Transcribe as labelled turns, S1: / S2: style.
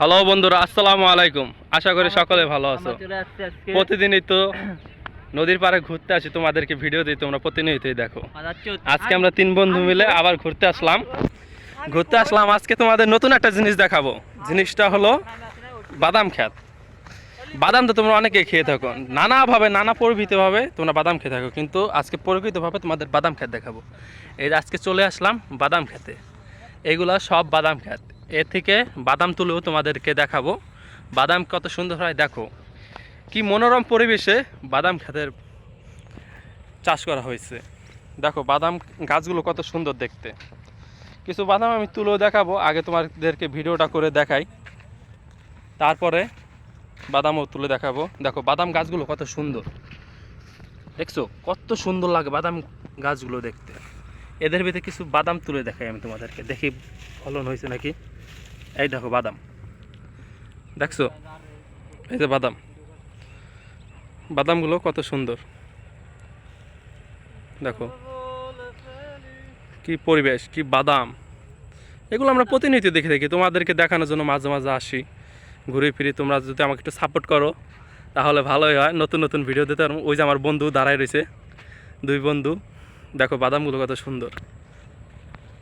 S1: Hello বন্ধুরা আসসালামু আলাইকুম। আশা করি সকলে ভালো আছো। প্রতিদিনই তো নদীর পাড়ে ঘুরতে আসি তোমাদেরকে ভিডিও দিই তোমরা প্রতিনিয়তই দেখো।
S2: আজকে
S1: আমরা তিন বন্ধু মিলে আবার ঘুরতে আসলাম। ঘুরতে আসলাম আজকে তোমাদের নতুন একটা জিনিস দেখাবো। জিনিসটা হলো বাদাম খ্যাত বাদাম তো তোমরা অনেকে খেয়ে থাকো। নানাভাবে নানা পরিবিতভাবে তোমরা বাদাম খেয়ে থাকো কিন্তু আজকে পরিকৃতভাবে তোমাদের বাদাম খ্যাত দেখাবো। এই আজকে চলে আসলাম বাদাম খেতে। এগুলা সব বাদাম খ্যাত এর থেকে বাদাম তুলেও তোমাদেরকে দেখাবো। বাদাম কত সুন্দর হয়, দেখো। কি মনোরম পরিবেশে বাদাম খেতের চাষ করা হয়েছে। দেখো, বাদাম গাছগুলো কত সুন্দর দেখতে। কিছু বাদাম আমি তুলেও দেখাবো, আগে তোমাদেরকে ভিডিওটা করে দেখাই। তারপরে বাদামও তুলে দেখাবো। দেখো, বাদাম গাছগুলো কত সুন্দর। দেখছ, কত সুন্দর লাগে বাদাম গাছগুলো দেখতে। এদের ভিতরে কিছু বাদাম তুলে দেখাই আমি তোমাদেরকে। দেখি ফলন হয়েছে নাকি? এই দেখো বাদাম। দেখছ? এই যে বাদাম। বাদামগুলো কত সুন্দর। দেখো। কি পরিবেশ, কি বাদাম। এগুলো আমরা প্রতিনিয়ত দেখে দেখি তোমাদেরকে দেখানোর জন্য মাঝে মাঝে আসি। ঘুরে ফিরে তোমরা যদি আমাকে একটু সাপোর্ট করো, তাহলে ভালোই হয়। নতুন নতুন ভিডিও দিতে। ওই যে আমার বন্ধু দাঁড়ায় রয়েছে। দুই বন্ধু। দেখো বাদামগুলো কত সুন্দর।